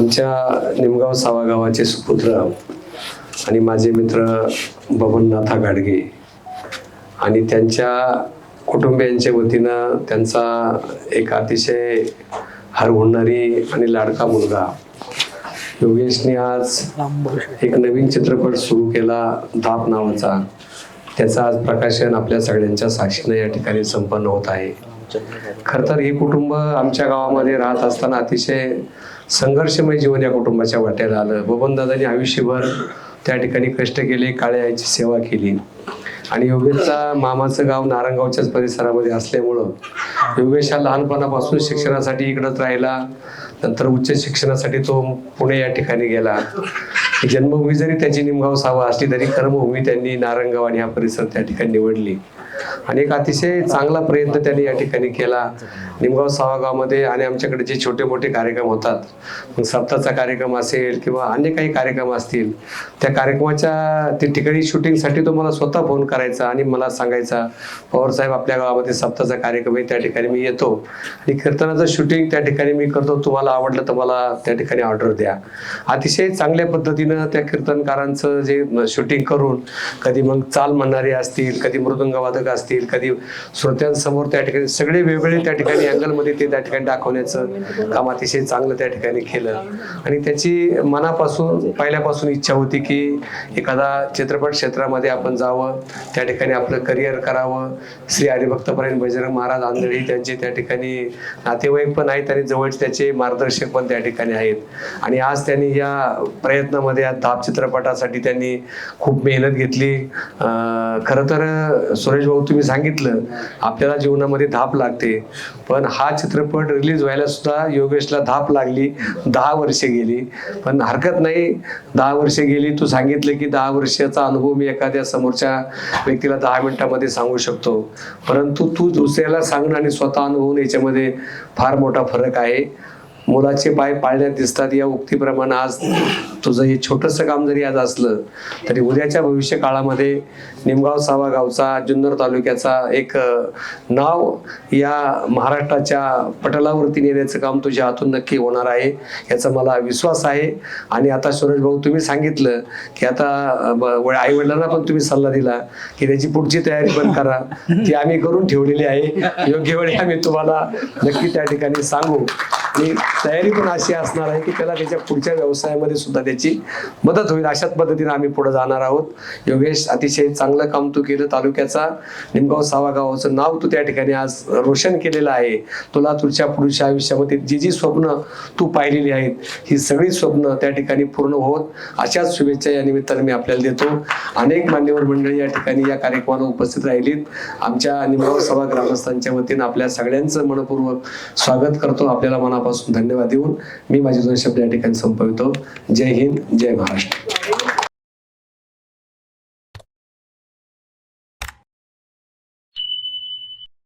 आमच्या निमगाव सावा गावाचे सुपुत्र आणि माझे मित्र बबननाथा गाडगे आणि त्यांच्या कुटुंबियांच्या वतीनं त्यांचा एक अतिशय हरहुणणारी आणि लाडका मुलगा योगेशने आज एक नवीन चित्रपट सुरू केला धाप नावाचा. त्याचं आज प्रकाशन आपल्या सगळ्यांच्या साक्षीनं या ठिकाणी संपन्न होत आहे. खर तर हे कुटुंब आमच्या गावामध्ये राहत असताना अतिशय संघर्षमय जीवन या कुटुंबाच्या वाट्याला आलं. बबनदादांनी आयुष्यभर त्या ठिकाणी कष्ट केले काळे आईची सेवा केली. आणि योगेशचा मामाचं गाव नारंगावच्याच परिसरामध्ये असल्यामुळं योगेश हा लहानपणापासून शिक्षणासाठी इकडंच राहिला. नंतर उच्च शिक्षणासाठी तो पुणे या ठिकाणी गेला. जन्मभूमी जरी त्याची निमगाव सावा असली तरी कर्मभूमी त्यांनी नारंगाव आणि हा परिसर त्या ठिकाणी निवडली. आणि एक अतिशय चांगला प्रयत्न त्यांनी या ठिकाणी केला. निमगाव सावागावमध्ये आणि आमच्याकडे जे छोटे मोठे कार्यक्रम होतात. मग सप्ताहाचा कार्यक्रम असेल किंवा अन्य काही कार्यक्रम असतील त्या कार्यक्रमाच्या ते ठिकाणी शूटिंगसाठी तो मला स्वतः फोन करायचा आणि मला सांगायचा पवार साहेब आपल्या गावामध्ये सप्ताहाचा कार्यक्रम आहे त्या ठिकाणी मी येतो. आणि कीर्तनाचं शूटिंग त्या ठिकाणी मी करतो. तुम्हाला आवडलं तर मला त्या ठिकाणी ऑर्डर द्या. अतिशय चांगल्या पद्धतीनं त्या कीर्तनकारांचं जे शूटिंग करून कधी मग चाल म्हणणारे असतील कधी मृदंगवादक असतील कधी श्रोत्यांसमोर त्या ठिकाणी सगळे वेगवेगळे त्या ठिकाणी अँगलमध्ये ते त्या ठिकाणी दाखवण्याचं काम अतिशय चांगलं त्या ठिकाणी केलं. आणि त्याची मनापासून पहिल्यापासून इच्छा होती की एखादा चित्रपट क्षेत्रामध्ये आपण जावं त्या ठिकाणी आपलं करिअर करावं. श्री हरिभक्तपर्यंत बजरंग महाराज आंधळी त्यांचे त्या ठिकाणी नातेवाईक पण आहेत आणि जवळचे त्याचे मार्गदर्शक पण त्या ठिकाणी आहेत. आणि आज त्यांनी या प्रयत्नामध्ये या धाप चित्रपटासाठी त्यांनी खूप मेहनत घेतली. खरं तर सुरेश भाऊ तुम्ही सांगितलं आपल्याला जीवनामध्ये धाप लागते. पण हा चित्रपट रिलीज व्हायला सुद्धा योगेशला धाप लागली दहा वर्षे गेली. पण हरकत नाही दहा वर्षे गेली तू सांगितलं की दहा वर्षाचा अनुभव मी एखाद्या समोरच्या व्यक्तीला दहा मिनिटामध्ये सांगू शकतो. परंतु तू दुसऱ्याला सांगणं आणि स्वतः अनुभवून याच्यामध्ये फार मोठा फरक आहे. मुलाचे पाय पाळण्यात दिसतात. या उक्तीप्रमाणे आज तुझं हे छोटंसं काम जरी आज असलं तरी उद्याच्या भविष्य काळामध्ये निमगाव सावा गावचा जुन्नर तालुक्याचा एक नाव या महाराष्ट्राच्या पटलावरती नेण्याचं काम तुझ्या हातून नक्की होणार आहे याचा मला विश्वास आहे. आणि आता सुरेश भाऊ तुम्ही सांगितलं की आता आई वडिलांना पण तुम्ही सल्ला दिला की त्याची पुढची तयारी पण करा. ती आम्ही करून ठेवलेली आहे. योग्य वेळी आम्ही तुम्हाला नक्की त्या ठिकाणी सांगू. आणि तयारी पण अशी असणार आहे की त्याला त्याच्या पुढच्या व्यवसायामध्ये सुद्धा त्याची मदत होईल. अशाच पद्धतीने आम्ही पुढे जाणार आहोत. योगेश अतिशय चांगलं काम तू केलं तालुक्याचा. निमगाव सावा गावाचं नाव तू त्या ठिकाणी आज रोशन केलेलं आहे. तुला तुझ्या पुढच्या आयुष्यामध्ये जी जी स्वप्न तू पाहिलेली आहेत ही सगळी स्वप्न त्या ठिकाणी पूर्ण होत. अशाच शुभेच्छा या निमित्ताने मी आपल्याला देतो. अनेक मान्यवर मंडळी या ठिकाणी या कार्यक्रमाला उपस्थित राहिलीत. आमच्या निमगाव सभा ग्रामस्थांच्या वतीनं आपल्या सगळ्यांचं मनपूर्वक स्वागत करतो. आपल्याला मनापासून धन्यवाद देऊन मी माझे दोन शब्द या ठिकाणी संपवितो. जय हिंद जय महाराष्ट्र.